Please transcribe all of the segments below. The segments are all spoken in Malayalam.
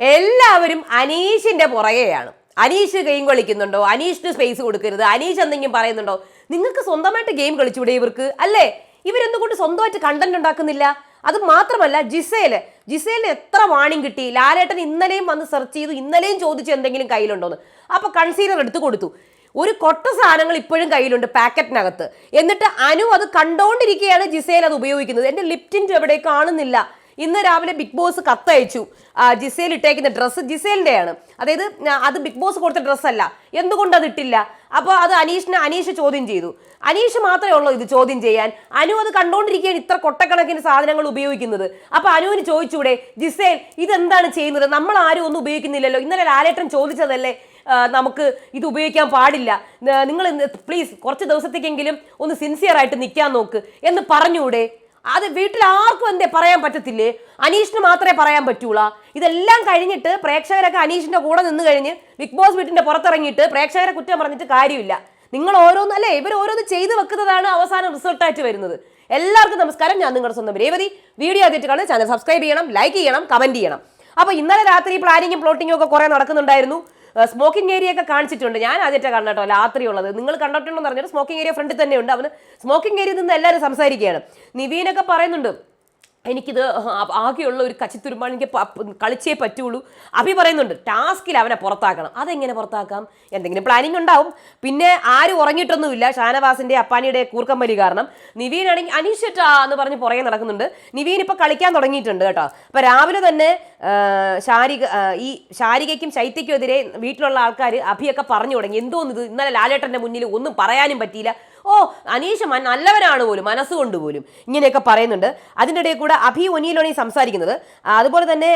എല്ലാവരും അനീഷിന്റെ പുറകെയാണ്. അനീഷ് ഗെയിം കളിക്കുന്നുണ്ടോ? അനീഷിന് സ്പേസ് കൊടുക്കരുത്. അനീഷ് എന്തെങ്കിലും പറയുന്നുണ്ടോ? നിങ്ങൾക്ക് സ്വന്തമായിട്ട് ഗെയിം കളിച്ചൂടെ ഇവർക്ക്? അല്ലേ? ഇവരെന്തുകൊണ്ട് സ്വന്തമായിട്ട് കണ്ടന്റ് ഉണ്ടാക്കുന്നില്ല? അത് മാത്രമല്ല ജിസേൽ. ജിസേലിന് എത്ര വാണിംഗ് കിട്ടി? ലാലേട്ടൻ ഇന്നലെയും വന്ന് സെർച്ച് ചെയ്തു ഇന്നലെയും ചോദിച്ചു എന്തെങ്കിലും കയ്യിലുണ്ടോന്ന്. അപ്പൊ കൺസീലർ എടുത്ത് കൊടുത്തു. ഒരു കൊട്ട സാധനങ്ങൾ ഇപ്പോഴും കയ്യിലുണ്ട് പാക്കറ്റിനകത്ത്. എന്നിട്ട് അനു അത് കണ്ടോണ്ടിരിക്കുകയാണ് ജിസേൽ അത് ഉപയോഗിക്കുന്നത്. എന്റെ ലിപ്റ്റിന്റെ എവിടെ കാണുന്നില്ല. ഇന്ന് രാവിലെ ബിഗ് ബോസ് കത്തയച്ചു. ജിസേൽ ഇട്ടേക്കുന്ന ഡ്രസ്സ് ജിസേലിന്റെയാണ് അതായത് അത് ബിഗ് ബോസ് കൊടുത്ത ഡ്രസ്സല്ല എന്തുകൊണ്ട് അത് ഇട്ടില്ല? അപ്പോൾ അത് അനീഷിനെ അനീഷ് ചോദ്യം ചെയ്തു. അനീഷ് മാത്രമേ ഉള്ളൂ ഇത് ചോദ്യം ചെയ്യാൻ. അനു അത് കണ്ടുകൊണ്ടിരിക്കുകയാണ് ഇത്ര കൊട്ടക്കണക്കിന് സാധനങ്ങൾ ഉപയോഗിക്കുന്നത്. അപ്പോൾ അനുവിന് ചോദിച്ചൂടെ ജിസേൽ ഇതെന്താണ് ചെയ്യുന്നത്? നമ്മൾ ആരും ഒന്നും ഉപയോഗിക്കുന്നില്ലല്ലോ. ഇന്നലെ ലാലേട്ടൻ ചോദിച്ചതല്ലേ നമുക്ക് ഇത് ഉപയോഗിക്കാൻ പാടില്ല. നിങ്ങൾ പ്ലീസ് കുറച്ച് ദിവസത്തേക്കെങ്കിലും ഒന്ന് സിൻസിയർ ആയിട്ട് നിൽക്കാൻ നോക്ക്. എന്ന് പറഞ്ഞൂടെ. അത് വീട്ടിൽ ആർക്കും എന്തേ പറയാൻ പറ്റത്തില്ലേ? അനീഷിന് മാത്രമേ പറയാൻ പറ്റൂള. ഇതെല്ലാം കഴിഞ്ഞിട്ട് പ്രേക്ഷകരൊക്കെ അനീഷിന്റെ കൂടെ നിന്ന് കഴിഞ്ഞ് ബിഗ് ബോസ് വീട്ടിന്റെ പുറത്തിറങ്ങിയിട്ട് പ്രേക്ഷകരെ കുറ്റം പറഞ്ഞിട്ട് കാര്യമില്ല. നിങ്ങൾ ഓരോന്ന് അല്ലേ ഇവർ ഓരോന്ന് ചെയ്തു വെക്കുന്നതാണ് അവസാനം റിസൾട്ടായിട്ട് വരുന്നത്. എല്ലാവർക്കും നമസ്കാരം. ഞാൻ നിങ്ങളുടെ സ്വന്തം രേവതി. വീഡിയോ ആദ്യമായിട്ട് കാണുന്നത് ചാനൽ സബ്സ്ക്രൈബ് ചെയ്യണം ലൈക്ക് ചെയ്യണം കമന്റ് ചെയ്യണം. അപ്പോൾ ഇന്നലെ രാത്രി പ്ലാനിങ്ങും പ്ലോട്ടിങ്ങും ഒക്കെ കുറേ നടക്കുന്നുണ്ടായിരുന്നു. സ്മോക്കിംഗ് ഏരിയ ഒക്കെ കാണിച്ചിട്ടുണ്ട്. ഞാൻ ആദ്യത്തെ കണ്ടോ രാത്രി ഉള്ളത് നിങ്ങൾ കണ്ടിട്ടുണ്ടോ എന്ന് പറഞ്ഞിട്ട് സ്മോക്കിംഗ് ഏരിയ ഫ്രണ്ടിൽ തന്നെ ഉണ്ട്. അവന് സ്മോക്കിംഗ് ഏരിയയിൽ നിന്ന് എല്ലാവരും സംസാരിക്കുകയാണ്. നിവീനൊക്കെ പറയുന്നുണ്ട് എനിക്കിത് ആകെയുള്ള ഒരു കച്ചിത്തുരുമ്പാണ് എനിക്ക് കളിച്ചേ പറ്റുള്ളൂ. അഭി പറയുന്നുണ്ട് ടാസ്കിൽ അവനെ പുറത്താക്കണം. അതെങ്ങനെ പുറത്താക്കാം? എന്തെങ്കിലും പ്ലാനിങ് ഉണ്ടാവും. പിന്നെ ആരും ഉറങ്ങിയിട്ടൊന്നുമില്ല. ഷാനവാസിന്റെ അപ്പാനിയുടെ കൂർക്കമ്പലി കാരണം. നിവീൻ ആണെങ്കിൽ എന്ന് പറഞ്ഞ് പുറകെ നടക്കുന്നുണ്ട്. നിവീൻ ഇപ്പോൾ കളിക്കാൻ തുടങ്ങിയിട്ടുണ്ട് കേട്ടോ. അപ്പോൾ രാവിലെ തന്നെ ശാരിക ഈ ശാരികയ്ക്കും ശൈത്യയ്ക്കും എതിരെ വീട്ടിലുള്ള ആൾക്കാർ അഭിയൊക്കെ പറഞ്ഞു തുടങ്ങി. എന്തോന്നിത്? ഇന്നലെ ലാലേട്ടന്റെ മുന്നിൽ ഒന്നും പറയാനും പറ്റിയില്ല. ഓ അനീഷ് നല്ലവനാണ് പോലും മനസ്സുകൊണ്ട് പോലും. ഇങ്ങനെയൊക്കെ പറയുന്നുണ്ട്. അതിന്റെ ഇടയിൽ കൂടെ അഭി ഒനിയിലോണി സംസാരിക്കുന്നത്. അതുപോലെ തന്നെ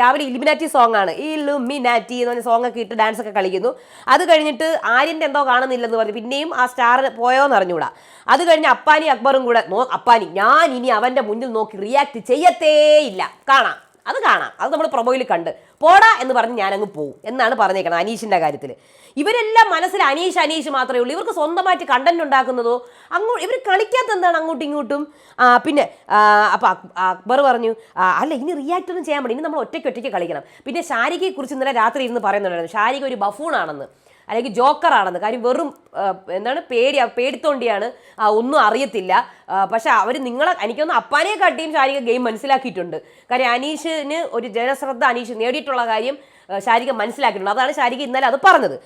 രാവിലെ ഇലുമിനാറ്റി സോങ് ആണ്. ഈ ഇലുമിനാറ്റി എന്ന് പറഞ്ഞ സോങ് ഒക്കെ ഇട്ട് ഡാൻസ് ഒക്കെ കളിക്കുന്നു. അത് കഴിഞ്ഞിട്ട് ആര്യന്റെ എന്തോ കാണുന്നില്ലെന്ന് പറഞ്ഞു പിന്നെയും ആ സ്റ്റാർ പോയോന്ന് അറിഞ്ഞുകൂടാ. അത് കഴിഞ്ഞ് അപ്പാനി അക്ബറും കൂടെ നോ അപ്പാനി ഞാൻ ഇനി അവന്റെ മുന്നിൽ നോക്കി റിയാക്ട് ചെയ്യത്തേയില്ല കാണാം. അത് കാണാം. അത് നമ്മൾ പ്രൊമോയിൽ കണ്ട്. പോടാ എന്ന് പറഞ്ഞ് ഞാനങ്ങ് പോവും. എന്നാണ് പറഞ്ഞേക്കുന്നത് അനീഷിന്റെ കാര്യത്തിൽ ഇവരെല്ലാം മനസ്സിൽ അനീഷ് അനീഷ് മാത്രമേ ഉള്ളൂ. ഇവർക്ക് സ്വന്തമായിട്ട് കണ്ടന്റ് ഉണ്ടാക്കുന്നതോ അങ്ങോ ഇവർ കളിക്കാത്ത എന്താണ് അങ്ങോട്ടും ഇങ്ങോട്ടും? പിന്നെ അപ്പോൾ അക്ബർ പറഞ്ഞു അല്ല ഇനി റിയാക്ട് ഒന്നും ചെയ്യാൻ പറ്റും ഇനി നമ്മൾ ഒറ്റയ്ക്ക് ഒറ്റയ്ക്ക് കളിക്കണം. പിന്നെ ഷാരികയെ കുറിച്ച് ഇന്നലെ രാത്രി ഇരുന്ന് പറയുന്നുണ്ടായിരുന്നു. ഷാരിക ഒരു ബഫൂണാണെന്ന്. അല്ലെങ്കിൽ ജോക്കറാണെന്ന്. കാര്യം വെറും എന്താണ് പേടി പേടിത്തോണ്ടിയാണ്. ഒന്നും അറിയത്തില്ല. പക്ഷെ അവർ നിങ്ങളെ എനിക്കൊന്ന് അപ്പാനെ കാട്ടിയും ശാരിക ഗെയിം മനസ്സിലാക്കിയിട്ടുണ്ട്. കാര്യം അനീഷിന് ഒരു ജനശ്രദ്ധ അനീഷ് നേടിയിട്ടുള്ള കാര്യം ശാരിക മനസ്സിലാക്കിയിട്ടുണ്ട്. അതാണ് ശാരിക ഇന്നലെ അത് പറഞ്ഞത്.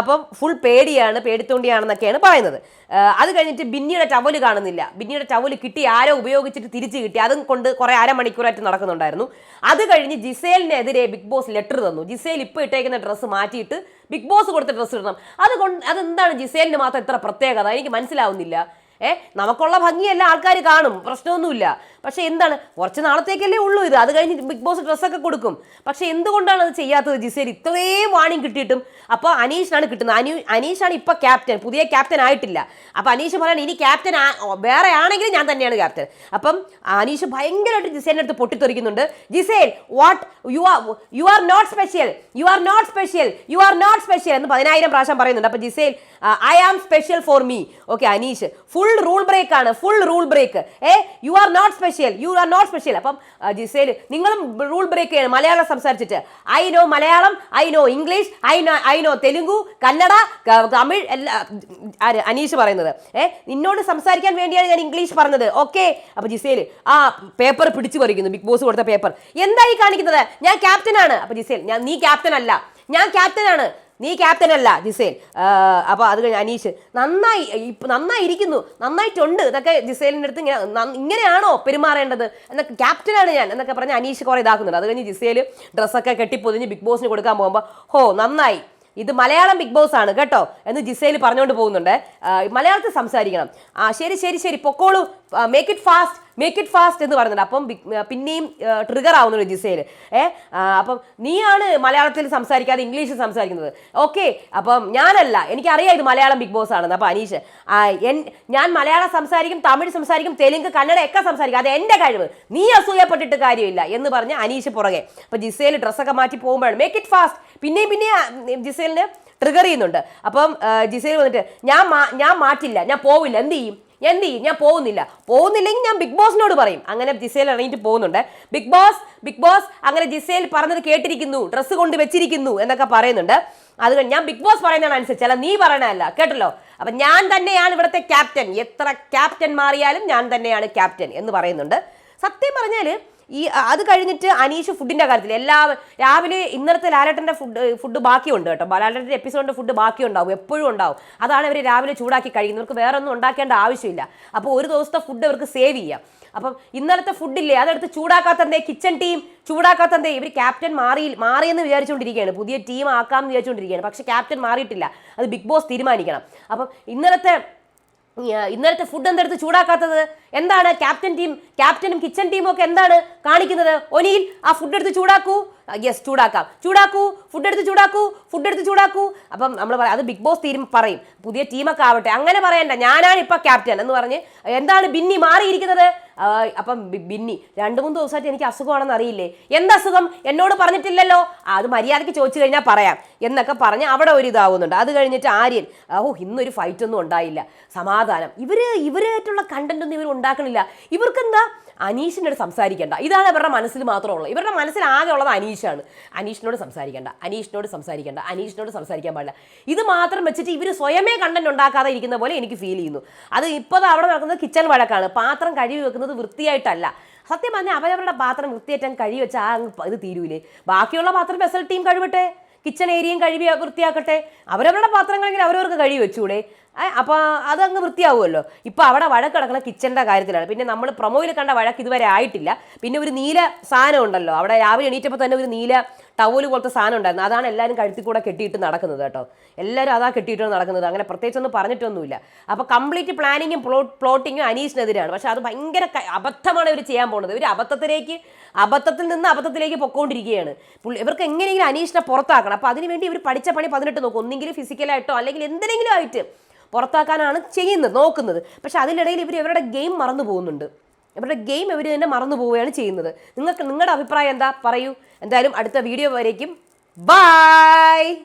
അപ്പം ഫുൾ പേടിയാണ് പേടിത്തോണ്ടിയാണെന്നൊക്കെയാണ് പറയുന്നത്. അത് കഴിഞ്ഞിട്ട് ബിന്നിയുടെ ടവൽ കാണുന്നില്ല. ബിന്നിയുടെ ടവൽ കിട്ടി ആരോ ഉപയോഗിച്ചിട്ട് തിരിച്ചു കിട്ടി. അതും കൊണ്ട് കുറേ അരമണിക്കൂറായിട്ട് നടക്കുന്നുണ്ടായിരുന്നു. അത് കഴിഞ്ഞ് ജിസേലിനെതിരെ ബിഗ് ബോസ് ലെറ്റർ തന്നു. ജിസേൽ ഇപ്പോൾ ഇട്ടേക്കുന്ന ഡ്രസ്സ് മാറ്റിയിട്ട് ബിഗ് ബോസ് കൊടുത്ത ഡ്രസ്സ് ഇടണം. അത് കൊണ്ട് അതെന്താണ് ജിസേലിന് മാത്രം ഇത്ര പ്രത്യേകത? എനിക്ക് മനസ്സിലാവുന്നില്ല. ഏ നമുക്കുള്ള ഭംഗിയല്ല ആൾക്കാർ കാണും. പ്രശ്നമൊന്നുമില്ല. പക്ഷെ എന്താണ്? കുറച്ച് നാളത്തേക്കല്ലേ ഉള്ളൂ ഇത്. അത് കഴിഞ്ഞ് ബിഗ് ബോസ് ഡ്രസ്സൊക്കെ കൊടുക്കും. പക്ഷെ എന്തുകൊണ്ടാണ് അത് ചെയ്യാത്തത് ജിസേൽ? ഇത്രയും വാണിംഗ് കിട്ടിയിട്ടും അപ്പോൾ അനീഷിനാണ് കിട്ടുന്നത്. അനീ അനീഷാണ് ഇപ്പോൾ ക്യാപ്റ്റൻ. പുതിയ ക്യാപ്റ്റൻ ആയിട്ടില്ല. അപ്പോൾ അനീഷ് പറയാൻ ഇനി ക്യാപ്റ്റൻ വേറെ ആണെങ്കിലും ഞാൻ തന്നെയാണ് ക്യാപ്റ്റൻ. അപ്പം അനീഷ് ഭയങ്കരമായിട്ട് ജിസേലിന്റെ അടുത്ത് പൊട്ടിത്തെറിക്കുന്നുണ്ട്. Gizele what you are you are not special you are not special you are not special എന്ന് പതിനായിരം പ്രാവശ്യം പറയുന്നുണ്ട്. അപ്പോൾ Gizele I am special for me okay Aneesh full rule break ആണ്. Full rule break eh you are not special you are not special അപ്പം ജിസേൽ നിങ്ങളും റൂൾ ബ്രേക്ക് ചെയ്യണം. മലയാളം സംസാരിച്ചിട്ട്. I know Malayalam I know English I know I know Telugu Kannada Tamil എല്ലാ അനീഷ് പറയുന്നത്. ഏ നിന്നോട് സംസാരിക്കാൻ വേണ്ടിയാണ് ഞാൻ ഇംഗ്ലീഷ് പറഞ്ഞത്. ഓക്കെ അപ്പൊ ജിസേൽ ആ പേപ്പർ പിടിച്ചു പറിക്കുന്നു. ബിഗ് ബോസ് കൊടുത്ത പേപ്പർ എന്തായി കാണിക്കുന്നത്? ഞാൻ ക്യാപ്റ്റൻ ആണ്. അപ്പൊ ജിസേൽ ഞാൻ നീ ക്യാപ്റ്റൻ അല്ല. ഞാൻ ക്യാപ്റ്റൻ ആണ്. നീ ക്യാപ്റ്റൻ അല്ല ജിസേൽ. അപ്പോൾ അത് കഴിഞ്ഞ് അനീഷ്. നന്നായി ഇപ്പം നന്നായിരിക്കുന്നു. നന്നായിട്ടുണ്ട് എന്നൊക്കെ ജിസേലിന്റെ അടുത്ത് ഇങ്ങനെ ഇങ്ങനെയാണോ പെരുമാറേണ്ടത്? എന്നൊക്കെ ക്യാപ്റ്റനാണ് ഞാൻ എന്നൊക്കെ പറഞ്ഞ് അനീഷ് കുറേ ഇതാക്കുന്നുണ്ട്. അത് കഴിഞ്ഞ് ജിസേൽ ഡ്രസ്സൊക്കെ കെട്ടിപ്പൊതിഞ്ഞ് ബിഗ് ബോസിന് കൊടുക്കാൻ പോകുമ്പോൾ ഹോ നന്നായി. ഇത് മലയാളം ബിഗ് ബോസ് ആണ് കേട്ടോ എന്ന് ജിസേൽ പറഞ്ഞുകൊണ്ട് പോകുന്നുണ്ട്. മലയാളത്തിൽ സംസാരിക്കണം. ആ ശരി ശരി ശരി പൊക്കോളൂ. Make it fast make it fast എന്ന് പറയുന്നുണ്ട്. അപ്പം പിന്നെയും ട്രിഗർ ആവുന്നുണ്ട് ജിസയിൽ ഏ അപ്പം നീയാണ് മലയാളത്തിൽ സംസാരിക്കാതെ ഇംഗ്ലീഷിൽ സംസാരിക്കുന്നത്. ഓക്കെ അപ്പം ഞാനല്ല എനിക്കറിയാം ഇത് മലയാളം ബിഗ് ബോസ് ആണെന്ന്. അപ്പം അനീഷ് ഞാൻ മലയാളം സംസാരിക്കും തമിഴ് സംസാരിക്കും തെലുങ്ക് കന്നഡ ഒക്കെ സംസാരിക്കും. അത് എന്റെ കഴിവ്. നീ അസൂയപ്പെട്ടിട്ട് കാര്യമില്ല എന്ന് പറഞ്ഞ് അനീഷ് പുറകെ. അപ്പം ജിസയിൽ ഡ്രസ്സൊക്കെ മാറ്റി പോകുമ്പോഴാണ്. മേക്ക് ഇറ്റ് ഫാസ്റ്റ് പിന്നെയും പിന്നെയും ജിസേലിന് ട്രിഗർ ചെയ്യുന്നുണ്ട്. അപ്പം ജിസേൽ വന്നിട്ട് ഞാൻ ഞാൻ മാറ്റില്ല ഞാൻ പോവില്ല എന്ത് ചെയ്യും? എന്ത് ചെയ്യും? ഞാൻ പോകുന്നില്ല. പോകുന്നില്ലെങ്കിൽ ഞാൻ ബിഗ് ബോസിനോട് പറയും. അങ്ങനെ ജിസേൽ ഇറങ്ങിയിട്ട് പോകുന്നുണ്ട്. ബിഗ് ബോസ് ബിഗ് ബോസ് അങ്ങനെ ജിസേൽ പറഞ്ഞത് കേട്ടിരിക്കുന്നു. ഡ്രസ്സ് കൊണ്ട് വെച്ചിരിക്കുന്നു എന്നൊക്കെ പറയുന്നുണ്ട്. അത് ഞാൻ ബിഗ് ബോസ് പറയുന്നതാണ് അനുസരിച്ച്. അല്ല നീ പറയണല്ല കേട്ടല്ലോ? അപ്പൊ ഞാൻ തന്നെയാണ് ഇവിടുത്തെ ക്യാപ്റ്റൻ എത്ര ക്യാപ്റ്റൻ മാറിയാലും ഞാൻ തന്നെയാണ് ക്യാപ്റ്റൻ എന്ന് പറയുന്നുണ്ട്. സത്യം പറഞ്ഞാൽ ഈ അത് കഴിഞ്ഞിട്ട് അനീഷ് ഫുഡിന്റെ കാര്യത്തിൽ എല്ലാ രാവിലെ ഇന്നലത്തെ ലാലേട്ടന്റെ ഫുഡ് ഫുഡ് ബാക്കിയുണ്ട് കേട്ടോ. ലാലേട്ടന്റെ എപ്പിസോഡിന്റെ ഫുഡ് ബാക്കി ഉണ്ടാവും എപ്പോഴും ഉണ്ടാവും. അതാണ് ഇവർ രാവിലെ ചൂടാക്കി കഴിയുന്നവർക്ക് വേറെ ഒന്നും ഉണ്ടാക്കേണ്ട ആവശ്യമില്ല. അപ്പോൾ ഒരു ദിവസത്തെ ഫുഡ് അവർക്ക് സേവ് ചെയ്യാം. അപ്പം ഇന്നലത്തെ ഫുഡില്ലേ അതെടുത്ത് ചൂടാക്കാത്തന്തേ? Kitchen team ചൂടാക്കാത്തന്തേ? ഇവർ ക്യാപ്റ്റൻ മാറി മാറിയെന്ന് വിചാരിച്ചുകൊണ്ടിരിക്കുകയാണ് പുതിയ ടീം ആക്കാമെന്ന് വിചാരിച്ചുകൊണ്ടിരിക്കുകയാണ് പക്ഷേ ക്യാപ്റ്റൻ മാറിയിട്ടില്ല. അത് ബിഗ് ബോസ് തീരുമാനിക്കണം. അപ്പം ഇന്നലത്തെ ഇന്നലത്തെ ഫുഡ് എന്തെടുത്ത് ചൂടാക്കാത്തത്? എന്താണ്? ക്യാപ്റ്റൻ ടീം ക്യാപ്റ്റനും കിച്ചൺ ടീമും ഒക്കെ എന്താണ് കാണിക്കുന്നത്? ഒനിയിൽ ആ ഫുഡ് എടുത്ത് ചൂടാക്കൂ. യെസ് ചൂടാക്കാം. ചൂടാക്കൂ. ഫുഡ് എടുത്ത് ചൂടാക്കൂ. ഫുഡ് എടുത്ത് ചൂടാക്കൂ. അപ്പം നമ്മൾ പറയാം അത് ബിഗ് ബോസ് തീരും പറയും. പുതിയ ടീമൊക്കെ ആവട്ടെ. അങ്ങനെ പറയണ്ട. ഞാനാണ് ഇപ്പൊ ക്യാപ്റ്റൻ എന്ന് പറഞ്ഞ് എന്താണ് ബിന്നി മാറിയിരിക്കുന്നത്? അപ്പം ബിന്നി രണ്ട് മൂന്ന് ദിവസമായിട്ട് എനിക്ക് അസുഖമാണെന്ന് അറിയില്ലേ? എന്ത് അസുഖം? എന്നോട് പറഞ്ഞിട്ടില്ലല്ലോ? അത് മര്യാദയ്ക്ക് ചോദിച്ചു കഴിഞ്ഞാൽ പറയാം. എന്നൊക്കെ പറഞ്ഞ് അവിടെ ഒരു ഇതാവുന്നുണ്ട്. അത് കഴിഞ്ഞിട്ട് ആര്യൻ ഓ ഇന്നൊരു ഫൈറ്റ് ഒന്നും ഉണ്ടായില്ല. സമാധാനം. ഇവർ ഇവരായിട്ടുള്ള കണ്ടന്റ് ഒന്നും ഇവർ ഉണ്ടാക്കണില്ല. ഇവർക്കെന്താ? അനീഷിന്റെ സംസാരിക്കേണ്ട. ഇതാണ് ഇവരുടെ മനസ്സിൽ മാത്രമുള്ളത്. ഇവരുടെ മനസ്സിൽ ആകെ ഉള്ളത് അനീഷാണ്. അനീഷിനോട് സംസാരിക്കേണ്ട. അനീഷിനോട് സംസാരിക്കേണ്ട. അനീഷിനോട് സംസാരിക്കാൻ പാടില്ല. ഇത് മാത്രം വെച്ചിട്ട് ഇവർ സ്വയമേ കണ്ടന്റ് ഉണ്ടാക്കാതെ ഇരിക്കുന്ന പോലെ എനിക്ക് ഫീൽ ചെയ്യുന്നു. അത് ഇപ്പോൾ അവിടെ നടക്കുന്നത് കിച്ചൺ വഴക്കാണ്. പാത്രം കഴുകി വെക്കുന്നത് വൃത്തിയായിട്ടല്ല. സത്യം പറഞ്ഞാൽ അവരവരുടെ പാത്രം വൃത്തിയായിട്ടാൻ കഴുകി വെച്ചാൽ ആ ഇത് തീരൂലേ. ബാക്കിയുള്ള പാത്രം വെസൽ ടീം കഴിവട്ടെ കിച്ചൺ ഏരിയയും കഴുകി വൃത്തിയാക്കട്ടെ. അവരവരുടെ പാത്രങ്ങളെങ്കിൽ അവരവർക്ക് കഴുകി വെച്ചൂടെ. അപ്പോൾ അത് അങ്ങ് വൃത്തിയാവുമല്ലോ. ഇപ്പോൾ അവിടെ വഴക്ക് കിടക്കുന്ന കിച്ചണിന്റെ കാര്യത്തിലാണ്. പിന്നെ നമ്മൾ പ്രൊമോയിൽ കണ്ട വഴക്ക് ഇതുവരെ ആയിട്ടില്ല. പിന്നെ ഒരു നീല സാധനം ഉണ്ടല്ലോ. അവിടെ രാവിലെ എണീറ്റപ്പോൾ തന്നെ ഒരു നീല ടവൽ പോലത്തെ സാധനം ഉണ്ടായിരുന്നു. അതാണ് എല്ലാവരും കഴുത്തിൽ കൂടെ കെട്ടിയിട്ട് നടക്കുന്നത് കേട്ടോ. എല്ലാവരും അതാ കെട്ടിയിട്ടാണ് നടക്കുന്നത്. അങ്ങനെ പ്രത്യേകിച്ചൊന്നും പറഞ്ഞിട്ടൊന്നുമില്ല. അപ്പോൾ കംപ്ലീറ്റ് പ്ലാനിങ്ങും പ്ലോ പ്ലോട്ടിങ്ങും അനീഷിനെതിരാണ്. പക്ഷെ അത് ഭയങ്കര അബദ്ധമാണ് ഇവർ ചെയ്യാൻ പോകുന്നത് ഇവർ അബദ്ധത്തിലേക്ക് അബദ്ധത്തിൽ നിന്ന് അബദ്ധത്തിലേക്ക് പൊക്കോണ്ടിരിക്കുകയാണ്. ഇവർക്ക് എങ്ങനെയെങ്കിലും അനീഷിനെ പുറത്താക്കണം. അപ്പോൾ അതിനുവേണ്ടി ഇവർ പഠിച്ച പണി പതിനെട്ട് നോക്കും. ഒന്നെങ്കിലും ഫിസിക്കലായിട്ടോ അല്ലെങ്കിൽ എന്തിനെങ്കിലും ആയിട്ട് പുറത്താക്കാനാണ് ചെയ്യുന്നത് നോക്കുന്നത്. പക്ഷേ അതിനിടയിൽ ഇവർ ഇവരുടെ ഗെയിം മറന്നു പോകുന്നുണ്ട്. ഇവരുടെ ഗെയിം ഇവർ തന്നെ മറന്നു പോവുകയാണ് ചെയ്യുന്നത്. നിങ്ങൾക്ക് നിങ്ങളുടെ അഭിപ്രായം എന്താ? പറയൂ. എന്തായാലും അടുത്ത വീഡിയോ വരേക്കും. ബൈ!